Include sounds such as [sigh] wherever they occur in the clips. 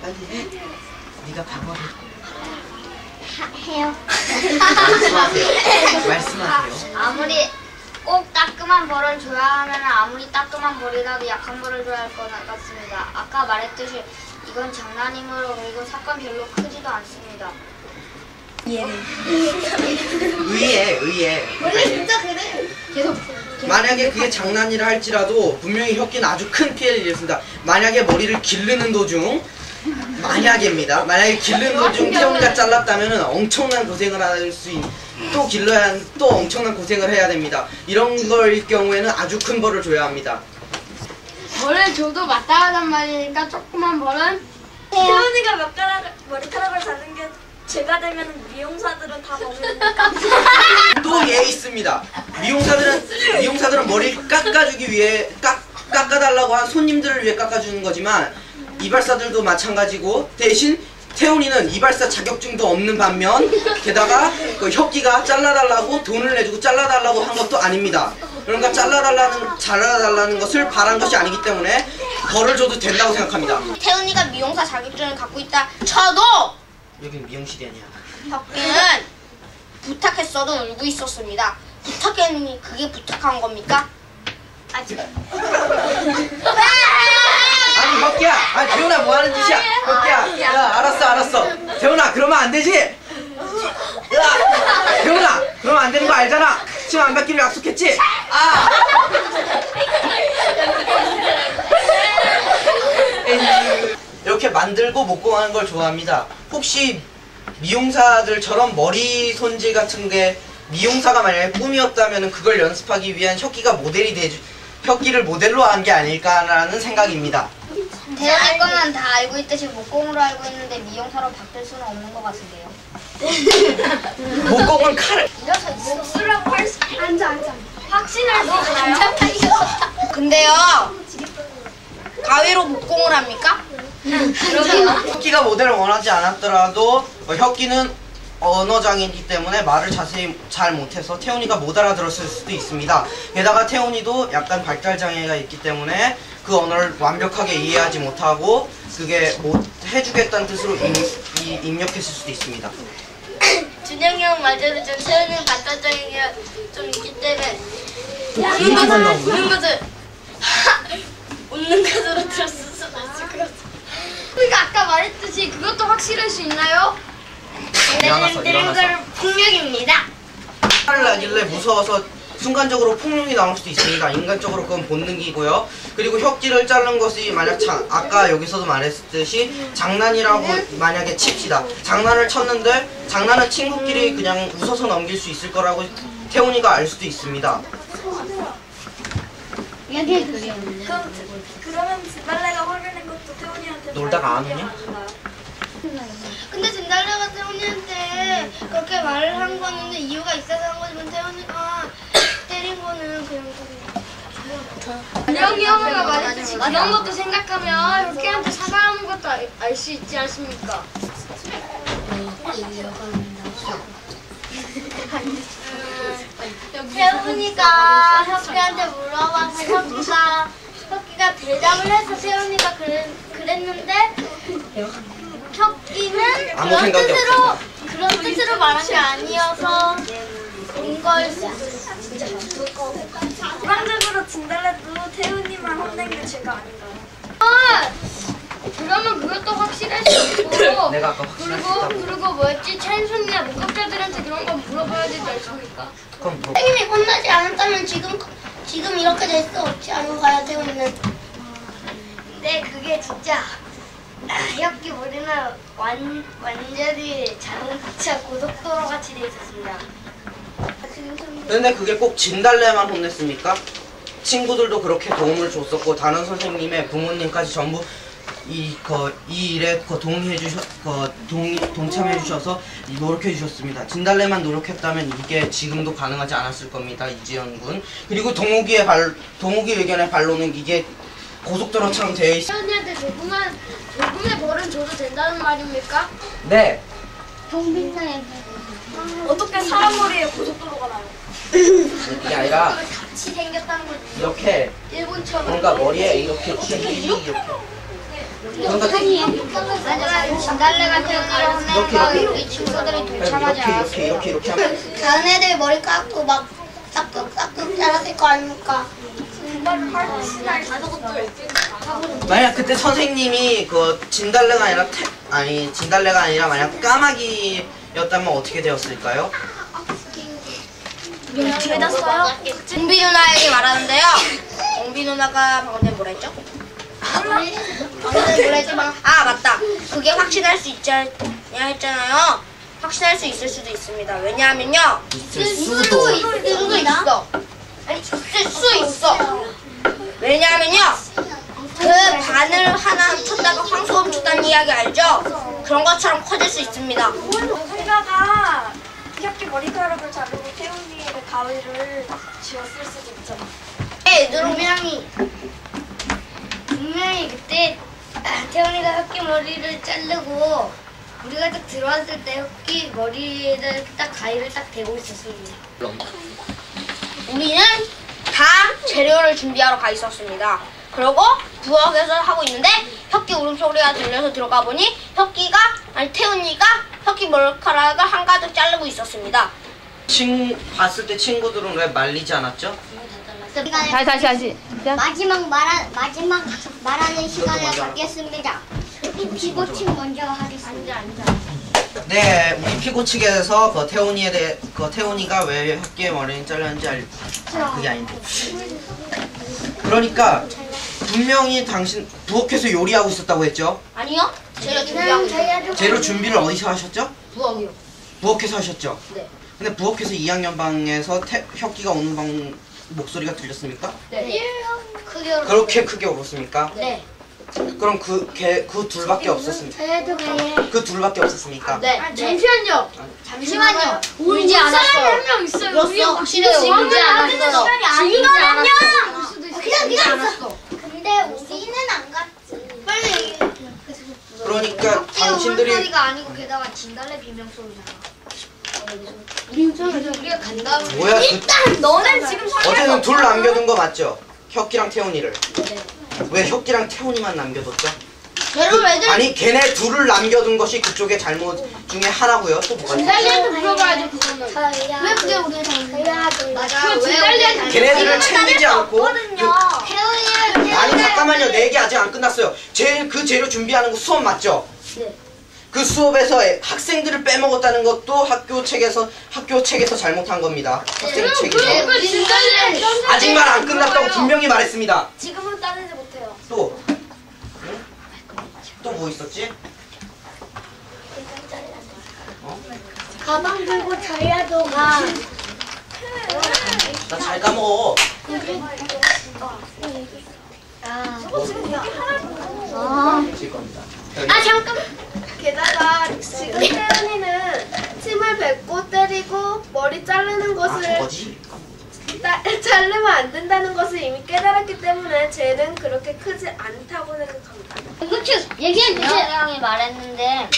빨리 해. 네가 방어를 해요. 말씀하세요. 말씀하세요. 아무리 꼭 따끔한 벌을 줘야 하면 아무리 따끔한 벌이라도 약한 벌을 줘야 할 것 같습니다. 아까 말했듯이 이건 장난이므로 그리고 사건 별로 크지도 않습니다. 의해 의해. 원래 진짜 그래. 계속. 만약에 그게 장난이라 할지라도 분명히 혁기는 아주 큰 피해를 입었습니다. 만약에 머리를 기르는 도중 만약입니다. 만약에 기르는 도중 태용이가 잘랐다면 엄청난 고생을 할 수 있. 또 길러야 한- 또 엄청난 고생을 해야 됩니다. 이런 걸 경우에는 아주 큰 벌을 줘야 합니다. 벌을 줘도 마땅하단 말이니까 조그만 벌은 몇 가닥 머리카락을 자른 게 제가 되면 미용사들은 다 먹으니까 [laughs] 또 예 있습니다. 미용사들은 미용사들은 머리를 깎아주기 위해 깎 깎아달라고 한 손님들을 위해 깎아주는 거지만 이발사들도 마찬가지고 대신 태훈이는 이발사 자격증도 없는 반면 게다가 그 혁기가 잘라달라고 돈을 내주고 잘라달라고 한 것도 아닙니다. 그러니까 잘라달라는 잘라달라는 것을 바란 것이 아니기 때문에 벌을 줘도 된다고 생각합니다. 태훈이가 미용사 자격증을 갖고 있다 쳐도 여긴 미용실이 아니야. 혁비는 부탁했어도 울고 있었습니다. 부탁했니 그게 부탁한 겁니까? 아직 아니 혁기야, 아니 태훈아 뭐 하는 짓이야? 혁기야, 야 알았어 알았어. 태훈아 그러면 안 되지. 야, 태훈아 그러면 안 되는 거 알잖아. 침안 뱉기로 약속했지. 아. 이 렇게 만들고 목공하는 걸 좋아합니다. 혹시 미용사들처럼 머리 손질 같은 게 미용사가 만약에 꿈이었다면 그걸 연습하기 위한 혁기가 모델이 돼주 혁기를 모델로 한 게 아닐까라는 생각입니다. 태훈이 거는 다 알고 있듯이 목공으로 알고 있는데 미용사로 바뀔 수는 없는 것 같은데요. [laughs] 목공은 칼을 일어서 있어. 쓰라고 할 수. 앉아, 앉아. 확신할 수 있나요? 근데요. 가위로 목공을 합니까? 혁기가 모델을 원하지 않았더라도 어, 혁기는 언어장애이기 때문에 말을 자세히 잘 못해서 태훈이가 못 알아들었을 수도 있습니다. 게다가 태훈이도 약간 발달장애가 있기 때문에 그 언어를 완벽하게 이해하지 못하고 그게 못 해주겠다는 뜻으로 입, 이- 입력했을 수도 있습니다. 준영이 형 말대로 좀 태훈이는 발달장애가 좀 있기 때문에 나온 거야? 웃는 것을 있을 것 같아. 그러니까 아까 말했듯이 그것도 확실할 수 있나요? 일어났어, 일어났어. 폭력입니다. 화를 나길래 무서워서 순간적으로 폭력이 나올 수도 있습니다. 인간적으로 그건 본능이고요. 그리고 혁기를 자른 것이 만약 장, 아까 여기서도 말했듯이 장난이라고 만약에 칩시다. 장난을 쳤는데 장난은 친구끼리 그냥 웃어서 넘길 수 있을 거라고 태훈이가 알 수도 있습니다. 여기. 그럼 그러면 진달래가 화를 낸 것도 태훈이한테 놀다가 안 오냐? 근데 진달래가 태훈이한테 그렇게 말을 한 거는 이유가 있어서 한 거지만 태훈이가 때린 거는 그냥 준영이 형아가 말했듯이 그런 것도 생각하면 혁기한테 사과하는 것도 알 수 있지 않습니까? [laughs] 태훈이가 혁기한테 물어봐서 혁기가 혁기가 대답을 해서 태훈이가 그랬, 그랬는데 아무 그런 생각이 뜻으로. 그런 뜻으로 말한 게 아니어서 온걸 일반적으로 진달래도 태훈이만 혼낸 게 죄가 아닌가요? 아, 그러면 그것도 확실할 수 있고 내가 아까 확실할 수 그리고 있다고. 그리고 뭐였지 찬순이나 목격자들한테 그런 거 물어봐야 되지 않습니까? 그럼 뭐 선생님이 혼나지 않았다면 지금 지금 이렇게 될 수 없지 않은가요 태훈이는 근데 그게 진짜 혁기 머리는 완, 완전히 자동차 고속도로 같이 돼 있었습니다. 근데 그게 꼭 진달래만 혼냈습니까? 친구들도 그렇게 도움을 줬었고 다른 선생님의 부모님까지 전부 이, 그, 이 일에 그 동의해 주셔, 그, 동, 동참해 주셔서 노력해 주셨습니다. 진달래만 노력했다면 이게 지금도 가능하지 않았을 겁니다. 이지연 군. 그리고 동욱이의 발, 동욱이 의견의 반론은 이게 고속도로처럼 되어 있, 태연이한테 조금만 조금의 벌은 줘도 된다는 말입니까? 네. 동빙상에 어떻게 사람 머리에 고속도로가 나요? 이게 아니라 같이 생겼다는 거지. 이렇게 일본처럼. 뭔가 머리에 이렇게 치 이렇게 그러니까 하지만 진달래가 태우기를 혼내서 우리 친구들이 동참하지 이렇게 이렇게. 이렇게 이렇게 하면 다른 애들 머리 깎고 막 따끔따끔 잘랐을 거 아닙니까? 만약 그때 선생님이 그 진달래가 아니라 태, 아니 진달래가 아니라 만약 까마귀였다면 어떻게 되었을까요? 어떻게 됐어요? 공비 누나에게 말하는데요. 공비 누나가 방금 전에 뭐라 했죠? 방- 아 맞다. 그게 확신할 수 않냐 했잖아요. 확신할 수 있을 수도 있습니다. 왜냐하면요. 있을 수도 있을 수도 있어. 아니 있을 수 있어. 왜냐하면요. 그 바늘 하나 훔쳤다가 황소 훔쳤다는 이야기 알죠? 그런 것처럼 커질 수 있습니다. 설가가 귀엽게 머리카락을 자르고 태훈이의 가위를 쥐었을 수도 있잖아. 네, 얘들아. 분명히 그때 태훈이가 흑기 머리를 자르고 우리가 딱 들어왔을 때 흑기 머리에다 딱 가위를 딱 대고 있었습니다. 우리는 다 재료를 준비하러 가 있었습니다. 그리고 부엌에서 하고 있는데 혁기 울음소리가 들려서 들어가 보니 혁기가 아니 태훈이가 혁기 머리카락을 한가득 자르고 있었습니다. 친 봤을 때 친구들은 왜 말리지 않았죠? 다시 다시 다시 마지막 말하, 마지막 말하는 시간을 갖겠습니다. 피고침 먼저 하겠습니다. 네, 우리 피고 측에서 그 태훈이에 대해 그 태훈이가 왜 혁기의 머리를 잘랐는지 알 아, 그게 아닌데. 그러니까 분명히 당신 부엌에서 요리하고 있었다고 했죠? 아니요? 재료 준비하고. 재료 준비를 어디서 하셨죠? 부엌이요. 부엌에서 하셨죠? 네. 근데 부엌에서 2학년 방에서 태, 혁기가 오는 방 목소리가 들렸습니까? 네. 크게 울어. 그렇게 크게 울었습니까? 네. 그럼 그개그 둘밖에 없었습니까? 저희도 그래. 그 둘밖에 없었습니까? 네. 잠시만요 잠시만요. 울지 않았어요. 한명 있어요 울었어. 확실해요. 울지 않았어요. 아니거든요. 그냥 울지 않았어. 근데 우리는 안 갔지. 빨리 얘기해. 그러니까 당신들이 울음소리가 아니고 게다가 진달래 비명 소리잖아. 우리가 간다. 뭐야 그, 너는 지금 어쨌든 둘 남겨둔 거 맞죠? 혁기랑 태훈이를 왜 혁기랑 태훈이만 남겨뒀죠? 재료 애들 아니 걔네 둘을 남겨둔 것이 그쪽의 잘못 중에 하나고요 또 뭐가 있죠? 진달래한테 물어봐야죠 그거는 왜 그게 우리가 잘못 맞아. 그 진달래한테 걔네들을 챙기지 않고 그, 태훈이를 아니 잠깐만요 내 얘기 아직 안 끝났어요 제일 그 재료 준비하는 거 수업 맞죠? 네. 그 수업에서 학생들을 빼먹었다는 것도 학교 책에서 학교 책에서 잘못한 겁니다 학생 책에서 그 아직 말 안 끝났다고 분명히 말했습니다 지금은 따르지 못해요. 또 또 뭐 있었지? 가방 들고 전라도 가. 나 잘 까먹어 질 겁니다 아 잠깐. 게다가 지금 태연이는 침을 뱉고 때리고 머리 자르는 아 것을? 따- [laughs] 자르면 안 된다는 것을 이미 깨달았기 때문에 죄는 그렇게 크지 않다고 생각합니다. 그치 얘기해 주세요. 형이 말했는데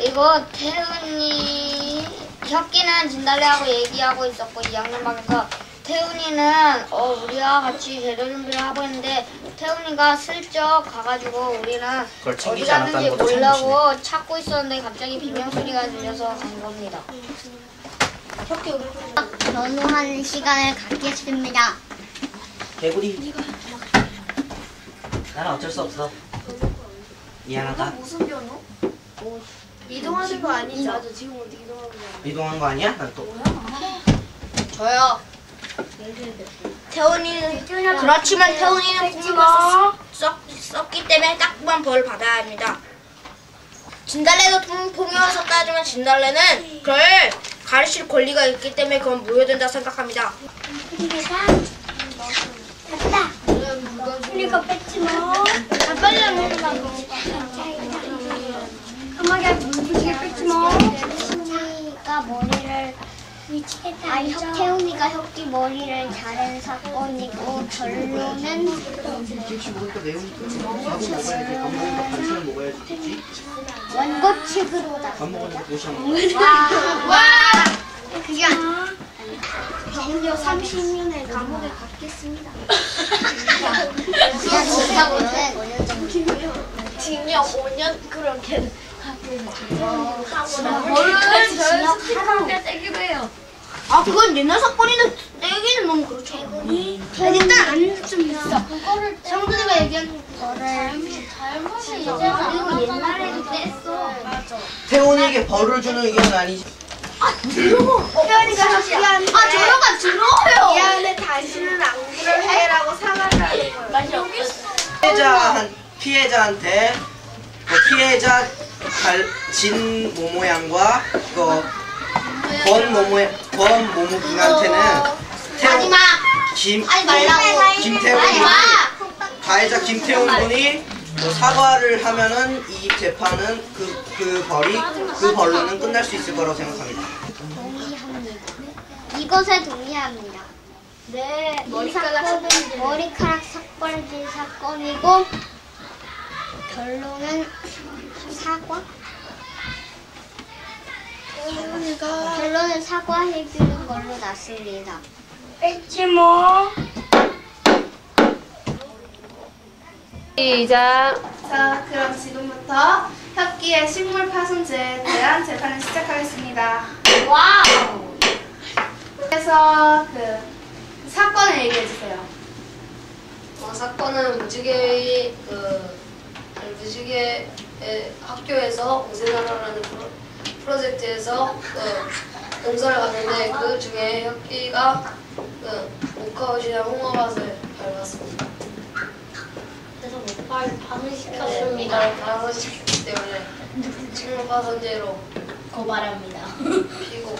이거 태훈이 혁기는 진달래하고 얘기하고 있었고 2학년 방에서 태훈이는 어 우리와 같이 재료 준비를 하고 있는데 태훈이가 슬쩍 가가지고 우리는 그걸 어디 챙기지 갔는지 않았다는 모르고 찾고 있었는데 갑자기 비명 소리가 들려서 간 겁니다. 변호하는 시간을 갖겠습니다. 개구리 나는 어쩔 수 없어 미안하다 무슨 변호? 이동하는 거 아니죠? 이동한 거 아니야? 난 또 저요. 태훈이는 그렇지만 태훈이는 썼, 썼기 때문에 따끔한 벌을 받아야 합니다. 진달래도 통- 통영에서 따지면 진달래는 그걸 가르칠 권리가 있기 때문에 그건 무효된다 생각합니다. 우리가 뺏지 마. 아, 빨리 안 먹는다. 엄마가 물부시게 뺏지 마. 태훈이가 머리를 아, 혁, 태훈이가 혁기 머리를 자른 사건이고 결론은 먹으니까 도시락 먹어야지 와! 그게 아니야. 징역 30년을 감옥에 갔겠습니다. 좋다고는 5년 정도. 징역 5년 그렇게 벌을 징역 하루 떼기로 해요. 아 그건 옛날 사건인데 떼기는 너무 그렇죠. 일단 안좀 있어. 그거를 성준이가 얘기한 거를 그리고 옛날에도 뗐어. 태훈이에게 벌을 주는 의견은 아니지. 태연이가 혁기한테 아 조용아 들어요. 미안해 다시는 안 그럴게라고 사과를 하는 거예요. 피해자한 피해자한테 그 피해자 갈, 진 모모 양과 그권 모모 권 모모 군한테는 태훈 김 하지 말라고. 김태훈 하지 마. 가해자 김태훈 군이 뭐 사과를 하면은 이 재판은 그, 그 벌이 그 벌로는 끝날 수 있을 거라고 생각합니다. 동의합니다. 이것에 동의합니다. 네, 머리카락 사건, 머리카락 삭발질 사건이고 결론은 사과? 결론은 사과해주는 걸로 났습니다. 시작. 자, 그럼 지금부터 혁기의 식물 파손죄에 대한 재판을 시작하겠습니다. 와우! 그래서 그 사건을 얘기해 주세요. 어, 사건은 무지개 그 무지개 학교에서 공생나라라는 프로, 프로젝트에서 그 농사를 가는데 그 중에 혁기가 그 모카옷이랑 홍어밭을 밟았습니다. 그래서 목발 반을 이걸 파손시켰기 때문에 식물 파손죄로 고발합니다. 피고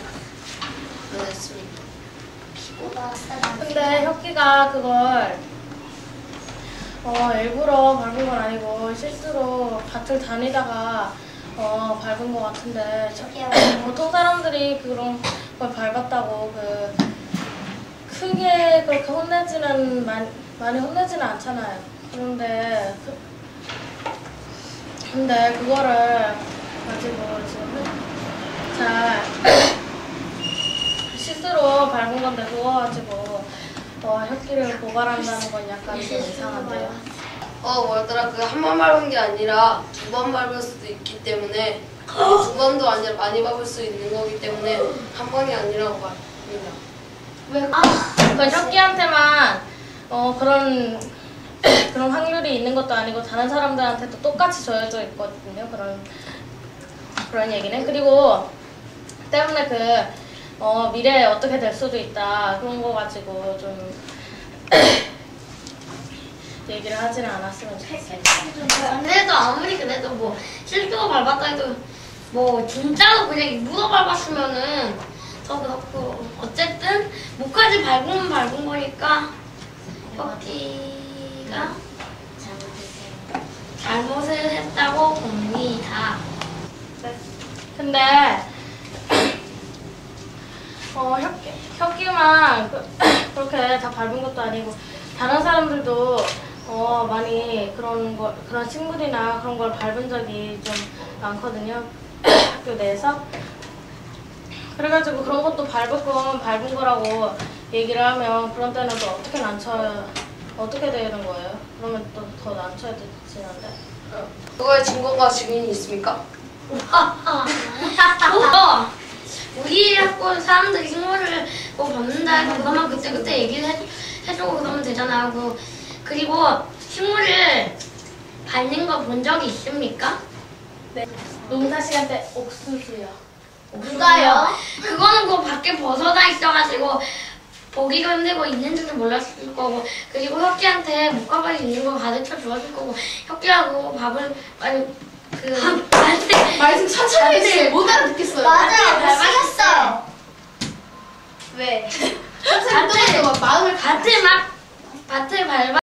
했습니다. 근데 혁기가 그걸 어, 일부러 밟은 건 아니고 실수로 밭을 다니다가 어, 밟은 것 같은데 저- [coughs] 보통 사람들이 그런 걸 밟았다고 그 크게 그렇게 혼내지는 많이, 많이 혼내지는 않잖아요. 그런데 그, 근데 그거를 가지고 지금 잘 [coughs] 실수로 밟은 건데 그거 가지고 어, 혁기를 고발한다는 건 약간 좀 이상한데요. 어 뭐였더라 그 한 번 밟은 게 아니라 두 번 밟을 수도 있기 때문에 두 번도 아니라 많이 밟을 수 있는 거기 때문에 한 번이 아니라고 말합니다. 그 혁기한테만 어, 그런 [clears throat] 그런 확률이 있는 것도 아니고 다른 사람들한테도 똑같이 조여져 있거든요. 그런 그런 얘기는 그리고 때문에 그 어, 미래에 어떻게 될 수도 있다 그런 거 가지고 좀 [coughs] 얘기를 하지는 않았으면 좋겠어요. 그래도 아무리 그래도 뭐 실수로 밟았다 해도 뭐 진짜로 그냥 묻어 밟았으면은 더 그렇고 어쨌든 목까지 밟으면 밟은 거니까 혁기가 잘못을 했다고 봅니다. 근데 어 혁기, 혁기만 그, [coughs] 그렇게 다 밟은 것도 아니고 다른 사람들도 어 많이 그런 거 그런 식물이나 그런 걸 밟은 적이 좀 많거든요 [coughs] 학교 내에서 그래가지고 그런 것도 밟을 건 밟은 거라고 얘기를 하면 그런 때는 또 어떻게 난처 어떻게 되는 거예요? 그러면 또 더 난처해지는데 그거에 증거가 증인이 있습니까? [laughs] 어, 우리 학교 사람들이 식물을 뭐 받는다 해서 그것만 그때 그때 얘기를 해, 해주고 그러면 되잖아요. 그, 그리고 식물을 밟는 거 본 적이 있습니까? 농사 시간 때 옥수수요. 누가요? 그거는 그 밖에 벗어나 있어가지고 보기가 힘들고 있는지도 몰랐을 거고 그리고 혁기한테 목가발이 있는 거 가르쳐 주었을 거고 혁기하고 밥을 아니 그 말씀 천천히 해주세요. 못 알아듣겠어요. 밟았어요. 왜? 천천히 막 마음을 밭을 막 밭을 밟아